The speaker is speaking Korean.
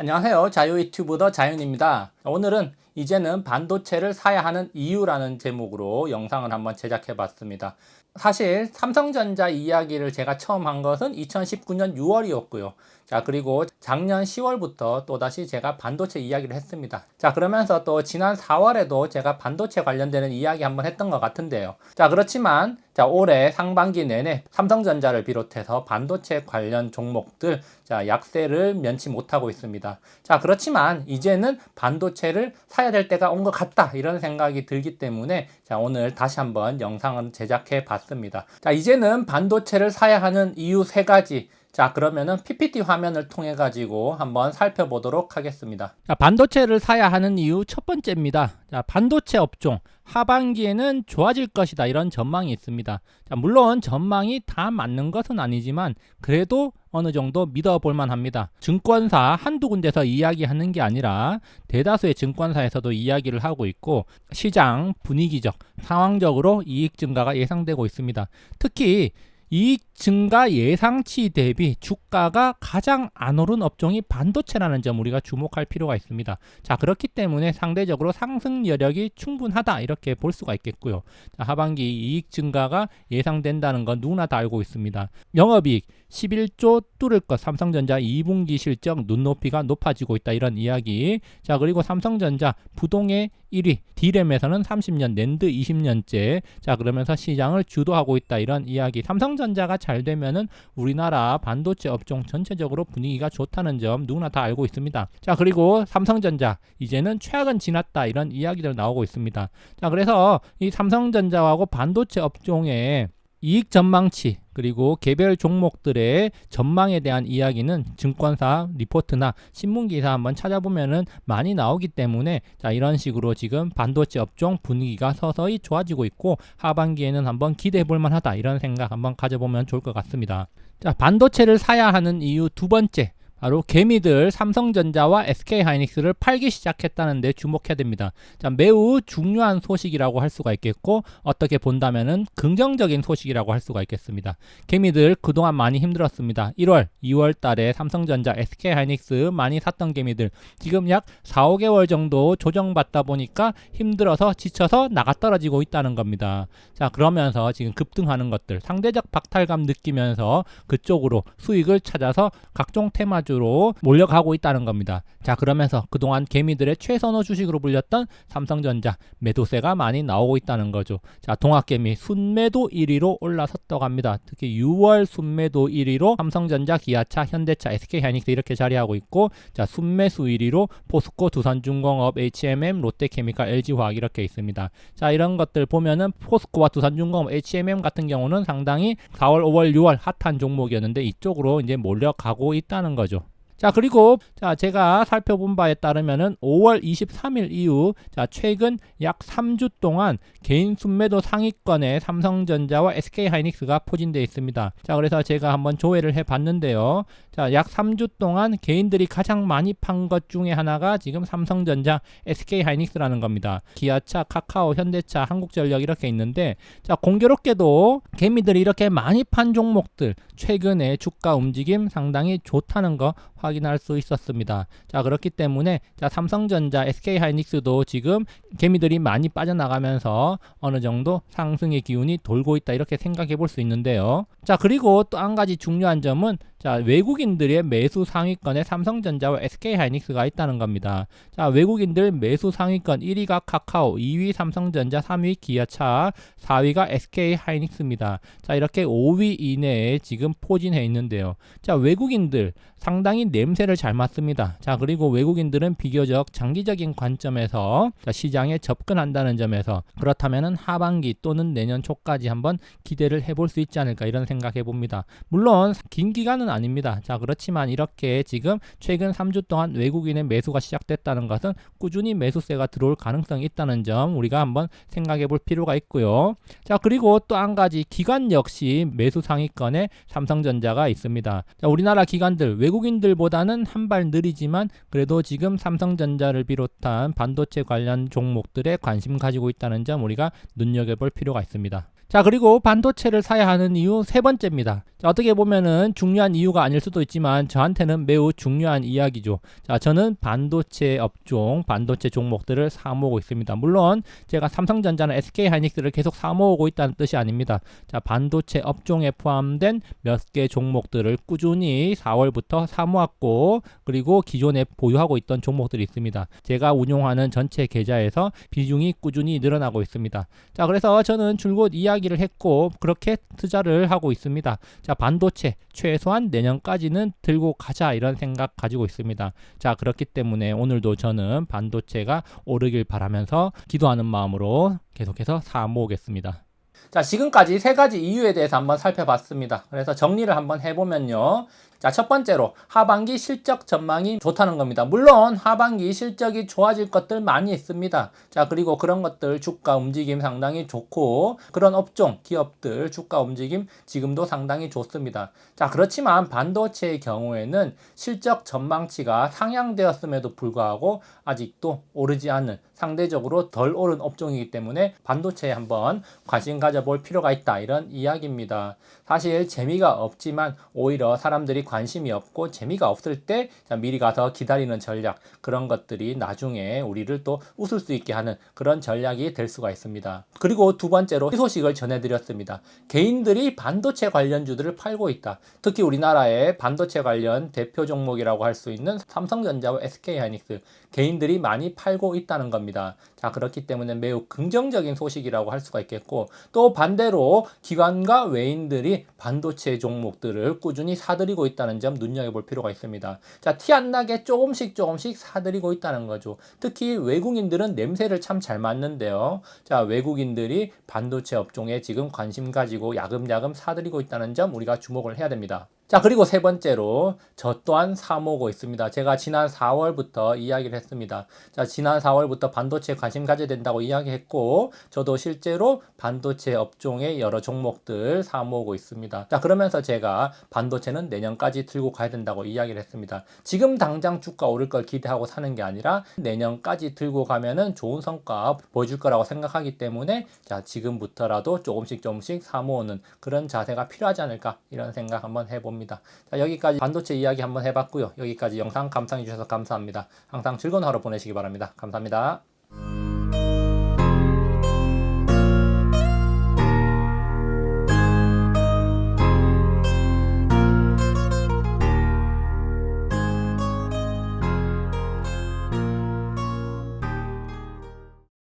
안녕하세요. 자유 유튜브더 자윤입니다. 오늘은 이제는 반도체를 사야 하는 이유라는 제목으로 영상을 한번 제작해 봤습니다. 사실 삼성전자 이야기를 제가 처음 한 것은 2019년 6월이었고요. 자, 그리고 작년 10월부터 또다시 제가 반도체 이야기를 했습니다. 자, 그러면서 또 지난 4월에도 제가 반도체 관련되는 이야기 한번 했던 것 같은데요. 자, 그렇지만 자, 올해 상반기 내내 삼성전자를 비롯해서 반도체 관련 종목들 자, 약세를 면치 못하고 있습니다. 자, 그렇지만 이제는 반도체를 사야 될 때가 온 것 같다. 이런 생각이 들기 때문에 자, 오늘 다시 한번 영상을 제작해 봤습니다. 자, 이제는 반도체를 사야 하는 이유 세 가지 자, 그러면은 PPT 화면을 통해 가지고 한번 살펴보도록 하겠습니다. 자, 반도체를 사야 하는 이유 첫 번째입니다. 자, 반도체 업종 하반기에는 좋아질 것이다. 이런 전망이 있습니다. 자, 물론 전망이 다 맞는 것은 아니지만 그래도 어느 정도 믿어볼 만합니다. 증권사 한두 군데서 이야기하는 게 아니라 대다수의 증권사에서도 이야기를 하고 있고 시장 분위기적, 상황적으로 이익 증가가 예상되고 있습니다. 특히 이익 증가 예상치 대비 주가가 가장 안 오른 업종이 반도체라는 점 우리가 주목할 필요가 있습니다. 자, 그렇기 때문에 상대적으로 상승 여력이 충분하다 이렇게 볼 수가 있겠고요. 자, 하반기 이익 증가가 예상된다는 건 누구나 다 알고 있습니다. 영업이익 11조 뚫을 것 삼성전자 2분기 실적 눈높이가 높아지고 있다 이런 이야기. 자, 그리고 삼성전자 부동의 1위, D램에서는 30년, 랜드 20년째. 자, 그러면서 시장을 주도하고 있다 이런 이야기. 삼성 전자가 잘 되면은 우리나라 반도체 업종 전체적으로 분위기가 좋다는 점 누구나 다 알고 있습니다. 자, 그리고 삼성전자 이제는 최악은 지났다 이런 이야기들 나오고 있습니다. 자, 그래서 이 삼성전자하고 반도체 업종의 이익 전망치 그리고 개별 종목들의 전망에 대한 이야기는 증권사 리포트나 신문 기사 한번 찾아보면은 많이 나오기 때문에 자 이런 식으로 지금 반도체 업종 분위기가 서서히 좋아지고 있고 하반기에는 한번 기대해 볼 만하다 이런 생각 한번 가져보면 좋을 것 같습니다. 자 반도체를 사야 하는 이유 두 번째 바로 개미들 삼성전자와 SK하이닉스를 팔기 시작했다는데 주목해야 됩니다. 자, 매우 중요한 소식이라고 할 수가 있겠고 어떻게 본다면은 긍정적인 소식이라고 할 수가 있겠습니다. 개미들 그동안 많이 힘들었습니다. 1월, 2월 달에 삼성전자, SK하이닉스 많이 샀던 개미들 지금 약 4, 5개월 정도 조정받다 보니까 힘들어서 지쳐서 나가 떨어지고 있다는 겁니다. 자, 그러면서 지금 급등하는 것들 상대적 박탈감 느끼면서 그쪽으로 수익을 찾아서 각종 테마 주로 몰려가고 있다는 겁니다. 자, 그러면서 그동안 개미들의 최선호 주식으로 불렸던 삼성전자 매도세가 많이 나오고 있다는 거죠. 자, 동학개미 순매도 1위로 올라섰다고 합니다. 특히 6월 순매도 1위로 삼성전자, 기아차, 현대차, SK하이닉스 이렇게 자리하고 있고 자, 순매수 1위로 포스코, 두산중공업, H&M, 롯데케미칼, LG화학 이렇게 있습니다. 자, 이런 것들 보면은 포스코와 두산중공업, H&M 같은 경우는 상당히 4월, 5월, 6월 핫한 종목이었는데 이쪽으로 이제 몰려가고 있다는 거죠. 자, 그리고 자, 제가 살펴본 바에 따르면은 5월 23일 이후 자, 최근 약 3주 동안 개인 순매도 상위권에 삼성전자와 SK하이닉스가 포진되어 있습니다. 자, 그래서 제가 한번 조회를 해 봤는데요. 자, 약 3주 동안 개인들이 가장 많이 판 것 중에 하나가 지금 삼성전자, SK하이닉스라는 겁니다. 기아차, 카카오, 현대차, 한국전력 이렇게 있는데 자, 공교롭게도 개미들이 이렇게 많이 판 종목들 최근에 주가 움직임 상당히 좋다는 거 확인할 수 있었습니다. 자, 그렇기 때문에 자, 삼성전자, SK하이닉스도 지금 개미들이 많이 빠져나가면서 어느 정도 상승의 기운이 돌고 있다 이렇게 생각해 볼 수 있는데요. 자, 그리고 또 한 가지 중요한 점은 자, 외국인들의 매수 상위권에 삼성전자와 SK하이닉스가 있다는 겁니다. 자, 외국인들 매수 상위권 1위가 카카오, 2위 삼성전자, 3위 기아차, 4위가 SK하이닉스입니다. 자, 이렇게 5위 이내에 지금 포진해 있는데요. 자, 외국인들 상당히 냄새를 잘 맡습니다. 자, 그리고 외국인들은 비교적 장기적인 관점에서 자, 시장에 접근한다는 점에서 그렇다면은 하반기 또는 내년 초까지 한번 기대를 해볼 수 있지 않을까 이런 생각해 봅니다. 물론 긴 기간은 것은 아닙니다. 자, 그렇지만 이렇게 지금 최근 3주 동안 외국인의 매수가 시작됐다는 것은 꾸준히 매수세가 들어올 가능성이 있다는 점 우리가 한번 생각해 볼 필요가 있고요. 자, 그리고 또 한 가지 기관 역시 매수 상위권에 삼성전자가 있습니다. 자, 우리나라 기관들 외국인들보다는 한 발 느리지만 그래도 지금 삼성전자를 비롯한 반도체 관련 종목들에 관심 가지고 있다는 점 우리가 눈여겨볼 필요가 있습니다. 자, 그리고 반도체를 사야 하는 이유 세 번째입니다. 자, 어떻게 보면은 중요한 이유가 아닐 수도 있지만 저한테는 매우 중요한 이야기죠. 자, 저는 반도체 업종, 반도체 종목들을 사 모으고 있습니다. 물론 제가 삼성전자나 SK 하이닉스를 계속 사 모으고 있다는 뜻이 아닙니다. 자, 반도체 업종에 포함된 몇 개 종목들을 꾸준히 4월부터 사 모았고 그리고 기존에 보유하고 있던 종목들이 있습니다. 제가 운용하는 전체 계좌에서 비중이 꾸준히 늘어나고 있습니다. 자, 그래서 저는 줄곧 이야기 를 했고 그렇게 투자를 하고 있습니다. 자, 반도체 최소한 내년까지는 들고 가자 이런 생각 가지고 있습니다. 자, 그렇기 때문에 오늘도 저는 반도체가 오르길 바라면서 기도하는 마음으로 계속해서 사 모으겠습니다. 자, 지금까지 세 가지 이유에 대해서 한번 살펴봤습니다. 그래서 정리를 한번 해보면요. 자, 첫 번째로 하반기 실적 전망이 좋다는 겁니다. 물론 하반기 실적이 좋아질 것들 많이 있습니다. 자, 그리고 그런 것들 주가 움직임 상당히 좋고 그런 업종, 기업들 주가 움직임 지금도 상당히 좋습니다. 자, 그렇지만 반도체의 경우에는 실적 전망치가 상향되었음에도 불구하고 아직도 오르지 않는 상대적으로 덜 오른 업종이기 때문에 반도체에 한번 관심 가져 볼 필요가 있다. 이런 이야기입니다. 사실 재미가 없지만 오히려 사람들이 관심이 없고 재미가 없을 때 미리 가서 기다리는 전략 그런 것들이 나중에 우리를 또 웃을 수 있게 하는 그런 전략이 될 수가 있습니다. 그리고 두 번째로 이 소식을 전해드렸습니다. 개인들이 반도체 관련주들을 팔고 있다. 특히 우리나라의 반도체 관련 대표 종목이라고 할 수 있는 삼성전자와 SK하이닉스 개인들이 많이 팔고 있다는 겁니다. 자 그렇기 때문에 매우 긍정적인 소식이라고 할 수가 있겠고 또 반대로 기관과 외인들이 반도체 종목들을 꾸준히 사들이고 있다는 점 눈여겨볼 필요가 있습니다. 자, 티 안 나게 조금씩 조금씩 사들이고 있다는 거죠. 특히 외국인들은 냄새를 참 잘 맡는데요. 자, 외국인들이 반도체 업종에 지금 관심 가지고 야금야금 사들이고 있다는 점 우리가 주목을 해야 됩니다. 자, 그리고 세 번째로 저 또한 사모으고 있습니다. 제가 지난 4월부터 이야기를 했습니다. 자, 지난 4월부터 반도체에 관심 가져야 된다고 이야기했고, 저도 실제로 반도체 업종의 여러 종목들 사모으고 있습니다. 자, 그러면서 제가 반도체는 내년까지 들고 가야 된다고 이야기를 했습니다. 지금 당장 주가 오를 걸 기대하고 사는 게 아니라 내년까지 들고 가면은 좋은 성과 보여줄 거라고 생각하기 때문에 자, 지금부터라도 조금씩 조금씩 사모으는 그런 자세가 필요하지 않을까 이런 생각 한번 해봅니다. 겁니다. 자, 여기까지 반도체 이야기 한번 해봤고요. 여기까지 영상 감상해 주셔서 감사합니다. 항상 즐거운 하루 보내시기 바랍니다. 감사합니다.